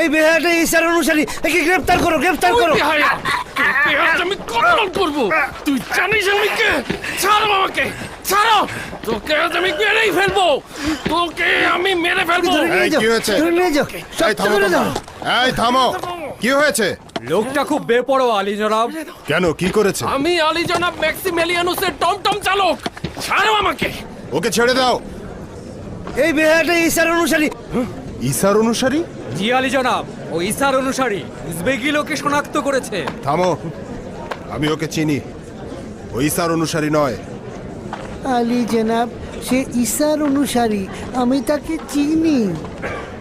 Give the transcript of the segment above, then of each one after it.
এই বেহাটা ইসার অনুসারী একে গ্রেফতার করো গ্রেফতার করো। আমি কন্ট্রোল করব। তুই জানিস আমি কে? ছাড়ো আমাকে ছাড়ো। তোকে আমি মেরেই ফেলব। তোকে আমি মেরে ফেলব। এই, কি হয়েছে? এই থামো কি হয়েছে? লোকটা খুব বেপরোয়া আলী জনাব। কেন কি করেছে? আমি আলী জনাব ম্যাক্সিমেলিয়ানুসের টমটম চালক। ছাড়ো আমাকে। ওকে ছেড়ে দাও। এই বেহাটা ইসার অনুসারী ঈশার অনুসারী? জি আলী জনাব ও ইসার অনুসারী। উজবেকি লোকে শনাক্ত করেছে। থামো আমি ওকে চিনি। ও ঈশার অনুসারী নয়। আলী জনাব সে ইসার অনুসারী আমি তাকে চিনি।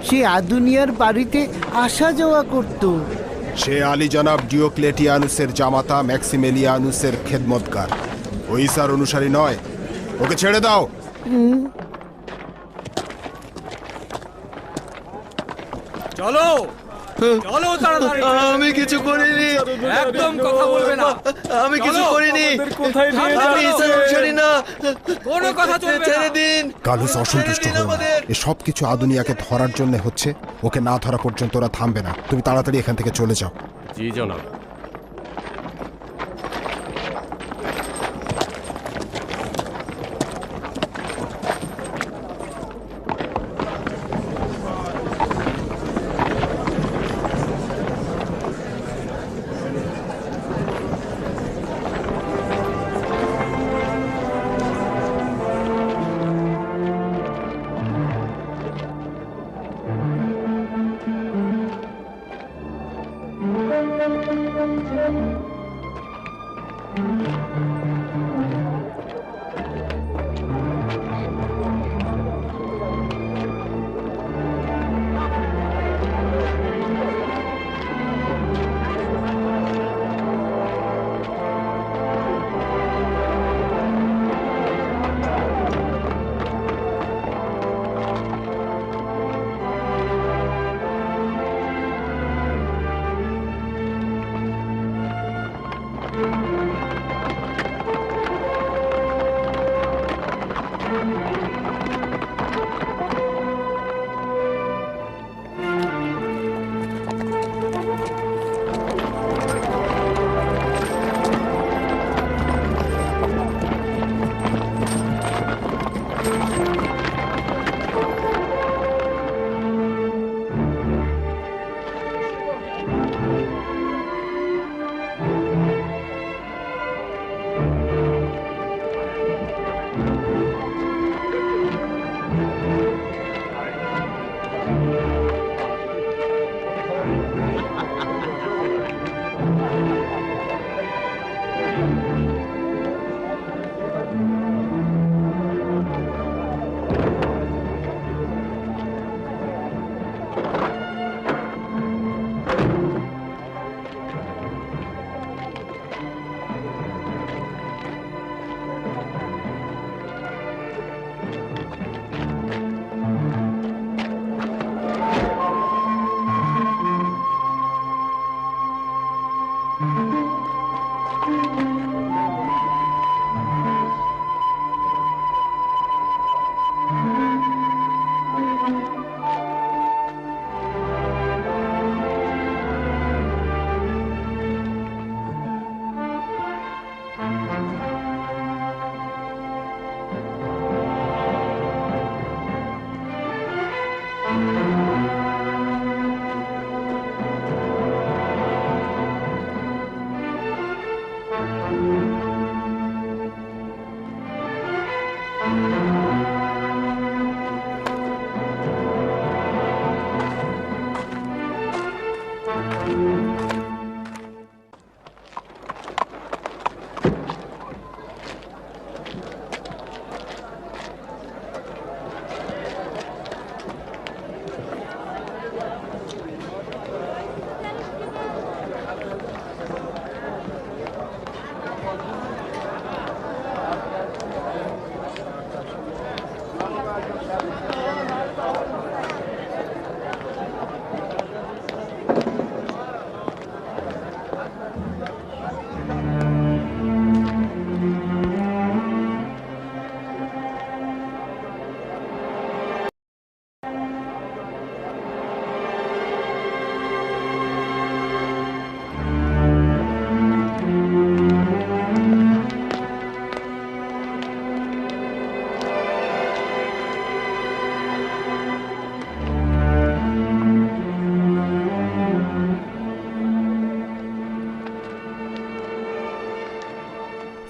সে আদুনিয়ার বাড়িতে আসা যাওয়া করত। সে আলী জনাব ডিওক্লেটিয়ানুসের জামাতা ম্যাক্সিমেলিয়ানুসের খেদমতকার ও ঈশার অনুসারী নয়। ওকে ছেড়ে দাও। চলো। চলো তাড়াতাড়ি। আমি কিছু করিনি। একদম কথা বলবে না। আমি কিছু করিনি। কোথায় নিয়ে যাবে? না। কোনো কথা চলবে না। ছেড়ে দিন। কালুস অসন্তুষ্ট। আমাদের। এ সব কিছু আদুনিয়াকে ধরার জন্য হচ্ছে। ওকে না ধরা পর্যন্ত ওরা থামবে না। তুমি তাড়াতাড়ি এখান থেকে চলে যাও। জি জনাব।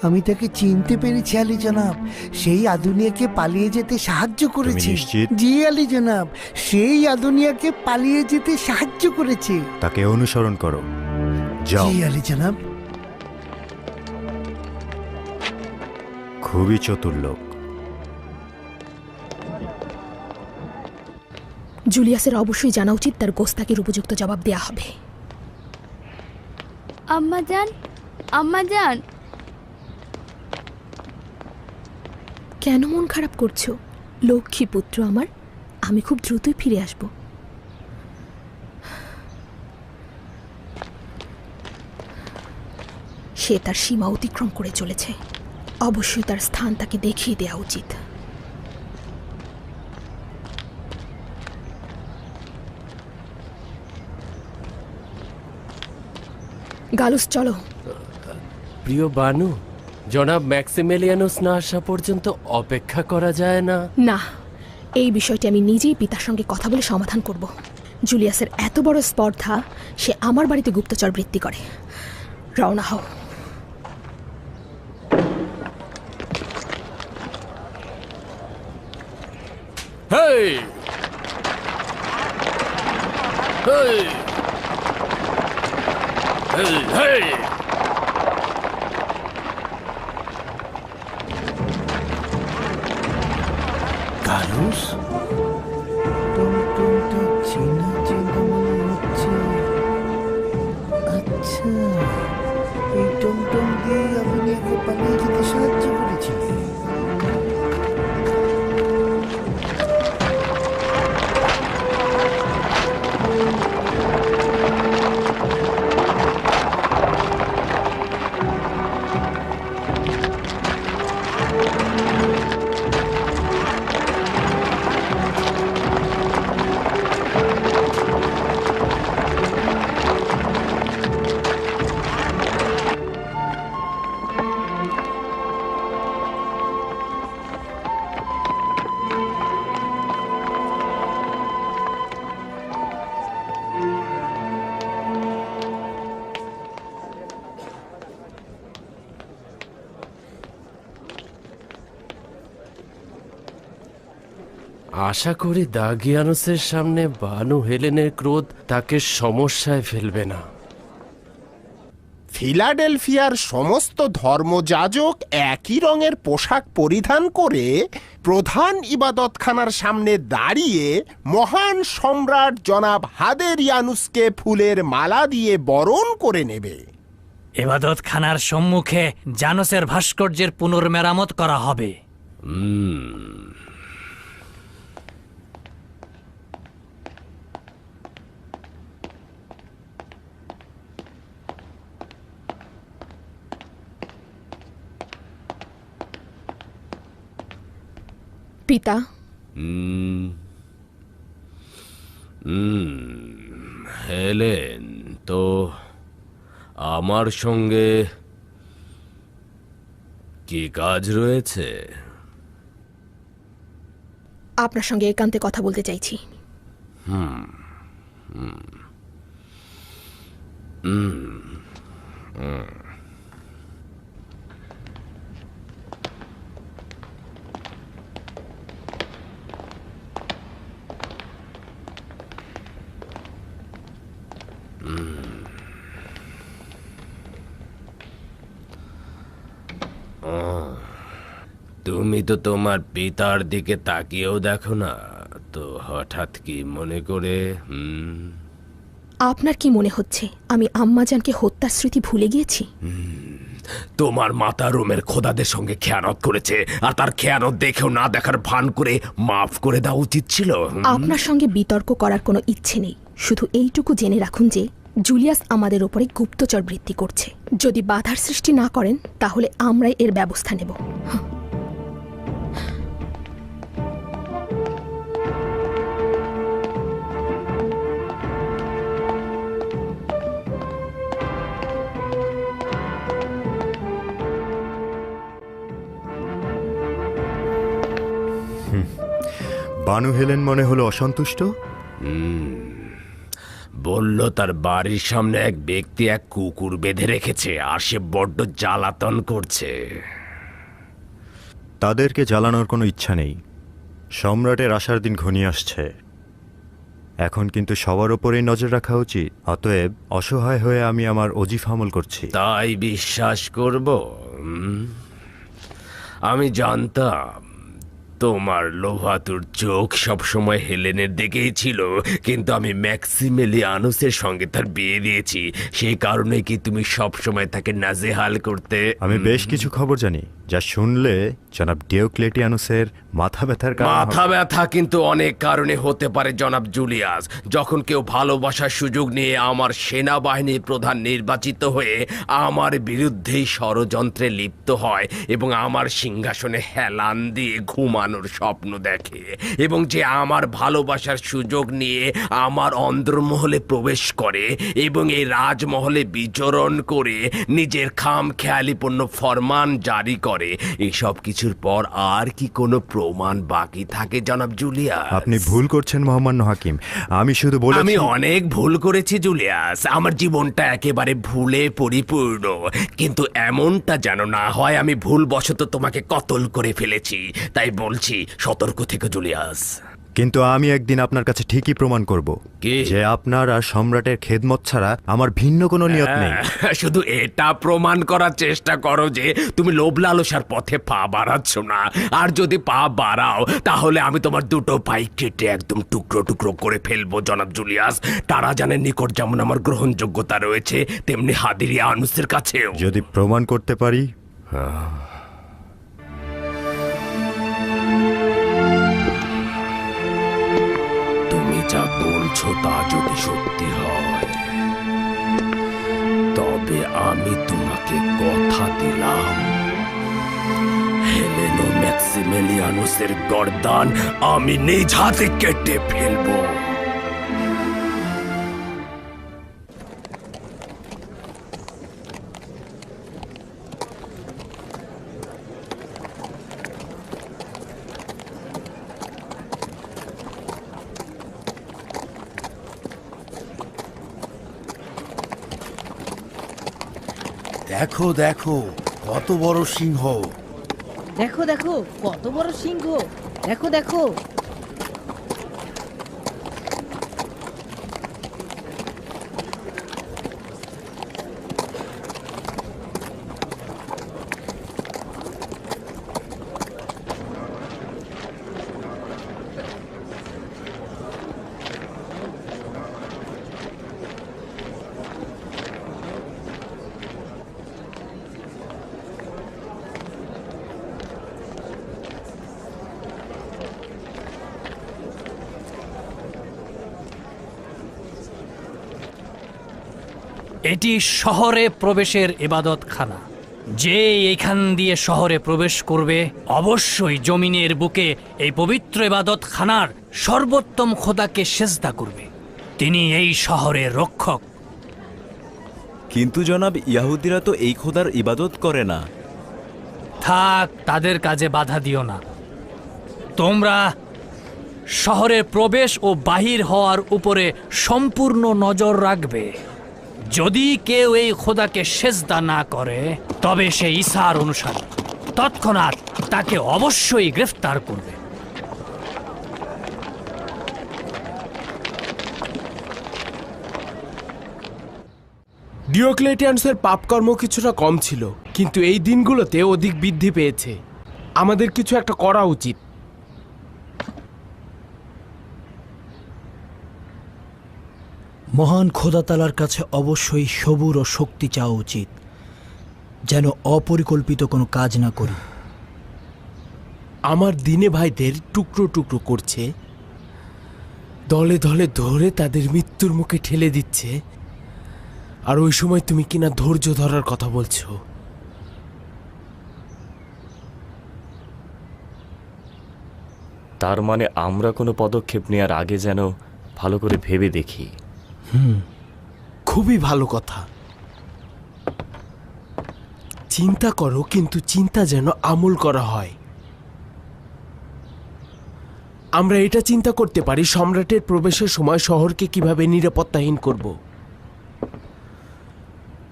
আমি তাকে চিনতে পেরেছি আলী জনাব। সেই আদুনিয়াকে পালিয়ে যেতে সাহায্য করেছে। নিশ্চিত? জি আলী জনাব। সেই আদুনিয়াকে পালিয়ে যেতে সাহায্য করেছে। তাকে অনুসরণ করো। যাও। জি আলী জনাব। খুবই চতুর লোক। জুলিয়াসের অবশ্যই জানা উচিত তার গোস্তাকের উপযুক্ত জবাব দেয়া হবে। আম্মা যান আম্মা যান কেন মন খারাপ করছ? লক্ষ্মী পুত্র আমার, আমি খুব দ্রুতই ফিরে আসব। সে তার সীমা অতিক্রম করে চলেছে। অবশ্যই তার স্থান তাকে দেখিয়ে দেওয়া উচিত। গালুস, চলো। প্রিয় বানু জনাব ম্যাক্সিমেলিয়ানুস না আসা পর্যন্ত অপেক্ষা করা যায় না। না এই বিষয়টি আমি নিজেই পিতার সঙ্গে কথা বলে সমাধান করব। জুলিয়াসের এত বড় স্পর্ধা সে আমার বাড়িতে গুপ্তচর বৃত্তি করে। রওনা হও। হেই! হেই! হেই হেই! আশা করি দাগিয়ানুসের সামনে বানু হেলেনের ক্রোধ তাকে সমস্যায় ফেলবে না। ফিলাডেলফিয়ার সমস্ত ধর্মযাজক একই রঙের পোশাক পরিধান করে প্রধান ইবাদতখানার সামনে দাঁড়িয়ে মহান সম্রাট জনাব হাদের ইয়ানুসকে ফুলের মালা দিয়ে বরণ করে নেবে। এবাদত খানার সম্মুখে জানসের ভাস্কর্যের পুনর্মেরামত করা হবে। পিতা হেলেন তো আমার সঙ্গে কি কাজ রয়েছে? আপনার সঙ্গে একান্তে কথা বলতে চাইছি। তুমি তো তোমার পিতার দিকে তাকিয়েও দেখো না। তো হঠাৎ কি মনে করে হুম? আপনার কি মনে হচ্ছে আমি আম্মাজানকে হত্যার স্মৃতি ভুলে গিয়েছি? তোমার মাতা রোমের খোদাদের সঙ্গে খেয়ানত করেছে আর তার খেয়ানত দেখেও না দেখার ভান করে মাফ করে দেওয়া উচিত ছিল আপনার সঙ্গে বিতর্ক করার কোনো ইচ্ছে নেই। শুধু এইটুকু জেনে রাখুন যে জুলিয়াস আমাদের ওপরে গুপ্তচর বৃত্তি করছে। যদি বাধার সৃষ্টি না করেন তাহলে আমরাই এর ব্যবস্থা নেব। বানু হেলেন মনে হলো অসন্তুষ্ট? বলল তার বাড়ির সামনে এক ব্যক্তি এক কুকুর বেঁধে রেখেছে আর সে বড্ড জ্বালাতন করছে। তাদেরকে জ্বালানোর কোনো ইচ্ছা নেই। সম্রাটের আসার দিন ঘনিয়ে আসছে। এখন কিন্তু সবার ওপরেই নজর রাখা উচিত। অতএব অসহায় হয়ে আমি আমার অজিফ আমল করছি। তাই বিশ্বাস করব? আমি জানতাম তোমার লোভাতুর চোখ সবসময় হেলেনের দিকেই ছিল কিন্তু আমি ম্যাক্সিমেলিয়ানুসের সঙ্গে তার বিয়ে দিয়েছি। সেই কারণে কি তুমি সবসময় তাকে নাজেহাল করতে আমি বেশ কিছু খবর জানি যা শুনলে জনাব ডিওক্লেটিয়ানুসের মাথা ব্যথার মাথা ব্যথা কিন্তু অনেক কারণে হতে পারে জনাব জুলিয়াস। যখন কেউ ভালোবাসার সুযোগ নিয়ে আমার সেনাবাহিনীর প্রধান নির্বাচিত হয়ে আমার বিরুদ্ধেই ষড়যন্ত্রে লিপ্ত হয় এবং আমার সিংহাসনে হেলান দিয়ে ঘুমানোর স্বপ্ন দেখে এবং যে আমার ভালোবাসার সুযোগ নিয়ে আমার অন্দরমহলে প্রবেশ করে এবং এই রাজমহলে বিচরণ করে নিজের খাম খেয়ালিপূর্ণ ফরমান জারি করে এসব কিছুর পর আর কি কোনো প্রমাণ বাকি থাকে জনাব জুলিয়াস? আপনি ভুল করছেন মোহাম্মদ হাকিম। আমি শুধু বলি আমি অনেক ভুল করেছি জুলিয়াস। আমার জীবনটা একেবারে ভুলে পরিপূর্ণ। কিন্তু এমনটা যেন না হয় আমি ভুলবশত তোমাকে কতল করে ফেলেছি। তাই বলছি সতর্ক থেকে জুলিয়াস। কিন্তু আমি একদিন আপনার কাছে ঠিকই প্রমাণ করব কি? যে আপনার আর সম্রাটের খেদমত ছাড়া আমার ভিন্ন কোনো নিয়ত নেই। হ্যাঁ, শুধু এটা প্রমাণ করার চেষ্টা করো যে তুমি লোভ লালসার পথে পা বাড়াচ্ছ না। আর যদি পা বাড়াও তাহলে আমি তোমার দুটো পাই কেটে একদম টুকরো টুকরো করে ফেলব জনাব জুলিয়াস। তারা জানের নিকট যেমন আমার গ্রহণযোগ্যতা রয়েছে তেমনি হাদিরিয়া আনুসের কাছেও। যদি প্রমাণ করতে পারি? তুমি তা যদি সত্যি হয়। তবে আমি তোমাকে কথা দিলাম। হেলেনো ম্যাক্সিমেলিয়ানুসের গরদান আমি নিজ হাতে কেটে ফেলব। দেখো দেখো কত বড় সিংহ। দেখো দেখো কত বড় সিংহ। দেখো দেখো। এটি শহরে প্রবেশের ইবাদতখানা। যে এখান দিয়ে শহরে প্রবেশ করবে অবশ্যই জমিনের বুকে এই পবিত্র ইবাদতখানার সর্বোত্তম খোদাকে সেজদা করবে। তিনি এই শহরের রক্ষক। কিন্তু জনাব ইয়াহুদিরা তো এই খোদার ইবাদত করে না। থাক তাদের কাজে বাধা দিও না। তোমরা শহরে প্রবেশ ও বাহির হওয়ার উপরে সম্পূর্ণ নজর রাখবে। যদি কেউ এই খোদাকে সেজদা না করে, তবে সে ইসার অনুসারী। তৎক্ষণাৎ তাকে অবশ্যই গ্রেফতার করবে। ডিওক্লেটিয়ানসের পাপকর্ম কিছুটা কম ছিল, কিন্তু এই দিনগুলোতে অধিক বৃদ্ধি পেয়েছে। আমাদের কিছু একটা করা উচিত। মহান খোদাতালার কাছে অবশ্যই সবুর ও শক্তি চাওয়া উচিত যেন অপরিকল্পিত কোনো কাজ না করি। আমার দিনে ভাইদের টুকরো টুকরো করছে দলে দলে ধরে তাদের মৃত্যুর মুখে ঠেলে দিচ্ছে আর ওই সময় তুমি কিনা ধৈর্য ধরার কথা বলছো। তার মানে আমরা কোনো পদক্ষেপ নেওয়ার আগে যেন ভালো করে ভেবে দেখি। খুবই ভালো কথা। চিন্তা করো, কিন্তু চিন্তা যেন আমল করা হয়। আমরা এটা চিন্তা করতে পারি, সম্রাটের প্রবেশের সময় শহরকে কীভাবে নিরাপত্তাহীন করব।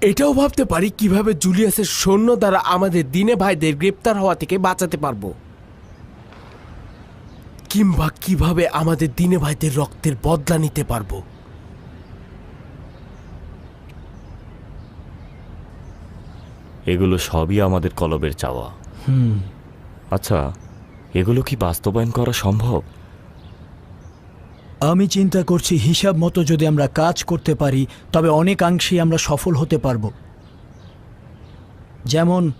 এটাও ভাবতে পারি, কীভাবে জুলিয়াসের সৈন্য দ্বারা আমাদের দিনে ভাইদের গ্রেপ্তার হওয়া থেকে বাঁচাতে পারব। কিংবা কীভাবে আমাদের দিনে ভাইদের রক্তের বদলা নিতে পারব। এগুলো সবই আমাদের কলবের চাওয়া। হুম। আচ্ছা এগুলো কি বাস্তবায়ন করা সম্ভব? আমি চিন্তা করছি হিসাব মতো যদি আমরা কাজ করতে পারি তবে অনেকাংশেই আমরা সফল হতে পারব। যেমন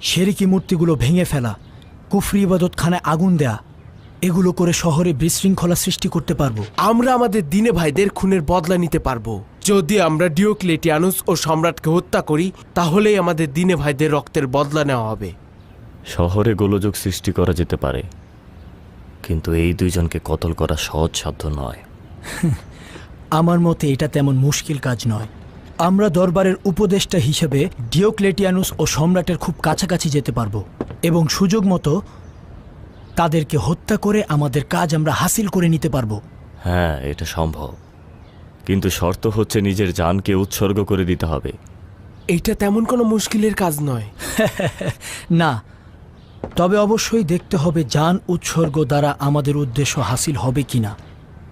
শেরিকি মূর্তিগুলো ভেঙে ফেলা কুফরি ইবাদতখানায় আগুন দেয়া এগুলো করে শহরে বিশৃঙ্খলা সৃষ্টি করতে পারব। আমরা আমাদের দিনে ভাইদের খুনের বদলা নিতে পারব। যদি আমরা ডিওক্লেটিয়ানুস ও সম্রাটকে হত্যা করি তাহলেই আমাদের দিনে ভাইদের রক্তের বদলা নেওয়া হবে। শহরে গোলযোগ সৃষ্টি করা যেতে পারে কিন্তু এই দুইজনকে কতল করা সহজসাধ্য নয়। আমার মতে এটা তেমন মুশকিল কাজ নয়। আমরা দরবারের উপদেষ্টা হিসেবে ডিওক্লেটিয়ানুস ও সম্রাটের খুব কাছাকাছি যেতে পারব এবং সুযোগ মতো তাদেরকে হত্যা করে আমাদের কাজ আমরা হাসিল করে নিতে পারব। হ্যাঁ এটা সম্ভব। কিন্তু শর্ত হচ্ছে নিজের জানকে উৎসর্গ করে দিতে হবে। এটা তেমন কোনো মুশকিলের কাজ নয়। না তবে অবশ্যই দেখতে হবে যান উৎসর্গ দ্বারা আমাদের উদ্দেশ্য হাসিল হবে কিনা।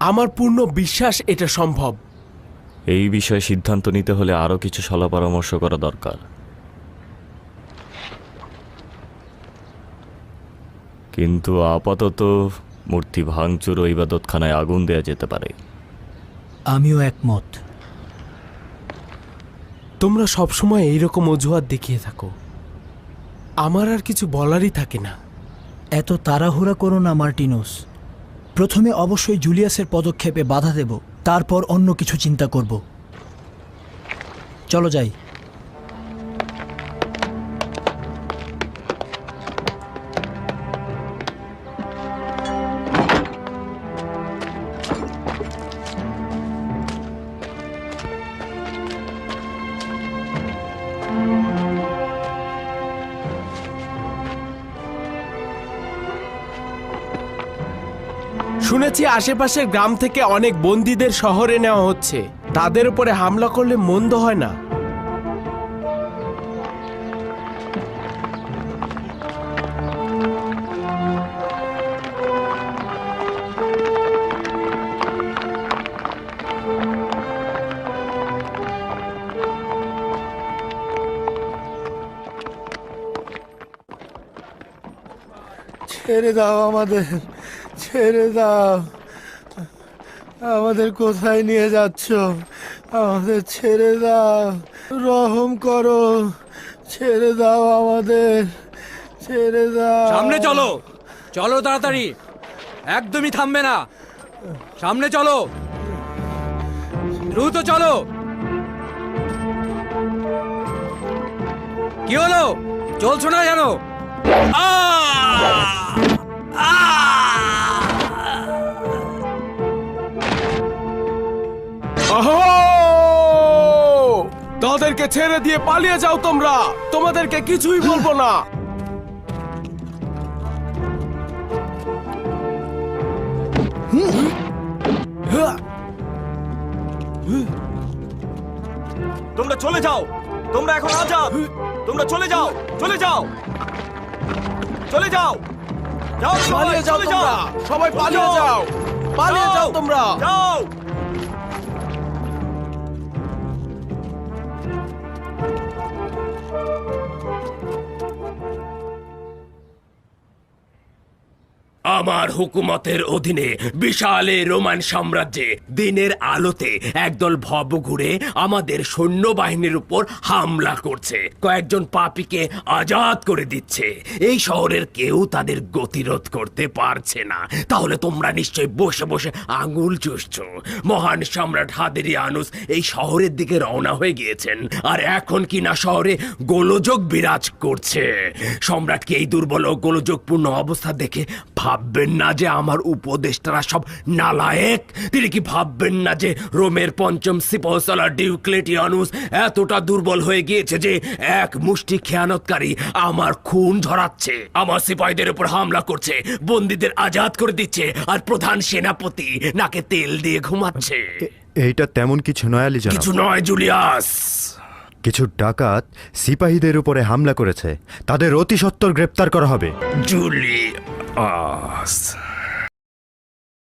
আমার পূর্ণ বিশ্বাস এটা সম্ভব। এই বিষয়ে সিদ্ধান্ত নিতে হলে আরও কিছু সলা পরামর্শ করা দরকার। কিন্তু আপাতত মূর্তি ভাঙচুর ও ইবাদতখানায় আগুন দেয়া যেতে পারে। আমিও একমত। তোমরা সবসময় এইরকম অজুহাত দেখিয়ে থাকো। আমার আর কিছু বলারই থাকে না। এত তাড়াহুড়া করো না মার্টিনোস। প্রথমে অবশ্যই জুলিয়াসের পদক্ষেপে বাধা দেব তারপর অন্য কিছু চিন্তা করব। চলো যাই। শুনেছি আশেপাশের গ্রাম থেকে অনেক বন্দীদের শহরে নেওয়া হচ্ছে। তাদের উপরে হামলা করলে মন্দ হয় না। ছেড়ে দাও আমাদের। ছেড়ে দাও। আমাদের কোথায় নিয়ে যাচ্ছ? আমাদের ছেড়ে দাও। রহম করো। ছেড়ে দাও আমাদের। ছেড়ে দাও। সামনে চলো। চলো তাড়াতাড়ি। একদমই থামবে না। সামনে চলো। দ্রুত চলো। কি হলো? চলছো না জানো আহো! তাদেরকে ছেড়ে দিয়ে পালিয়ে যাও তোমরা। তোমাদেরকে কিছুই বলব না। তোমরা চলে যাও। তোমরা এখন আজাদ। তোমরা চলে যাও। চলে যাও। চলে যাও। যাও সবাই, পালিয়ে যাও সবাই পালিয়ে যাও। পালিয়ে যাও। তোমরা। যাও। আমার হুকুমতের অধীনে বিশাল রোমান সাম্রাজ্যে দিনের আলোতে একদল ভব ঘুরে আমাদের সৈন্যবাহিনীর উপর হামলা করছে। কয়েকজন পাপীকে আজাদ করে দিচ্ছে। এই শহরের কেউ তাদের গতিরোধ করতে পারছে না। তাহলে তোমরা নিশ্চয় বসে বসে আঙুল চুষছ। মহান সম্রাট হাদেরি আনুস এই শহরের দিকে রওনা হয়ে গিয়েছেন। আর এখন কিনা শহরে গোলযোগ বিরাজ করছে? সম্রাটকে এই দুর্বল ও গোলযোগপূর্ণ অবস্থা দেখে ভাববে ভাববেন না যে আমার উপদেষ্টারা সব নালায়েক। তিনি কি ভাববেন না যে রোমের পঞ্চম সিপহসালা ডিউক্লেটিয়ানুস এতটা দুর্বল হয়ে গিয়েছে যে এক মুষ্টি খেয়ানতকারী আমার খুন ঝরাচ্ছে আমার সিপাহীদের উপর হামলা করছে বন্দীদের আজাদ করে দিচ্ছে আর প্রধান সেনাপতি নাকে তেল দিয়ে ঘুমাচ্ছে। এইটা তেমন কিছু নয় আলী কিছু নয় জুলিয়াস। কিছু ডাকাত সিপাহীদের উপরে হামলা করেছে তাদের অতি সত্বর গ্রেপ্তার করা হবে। Julius Podcast.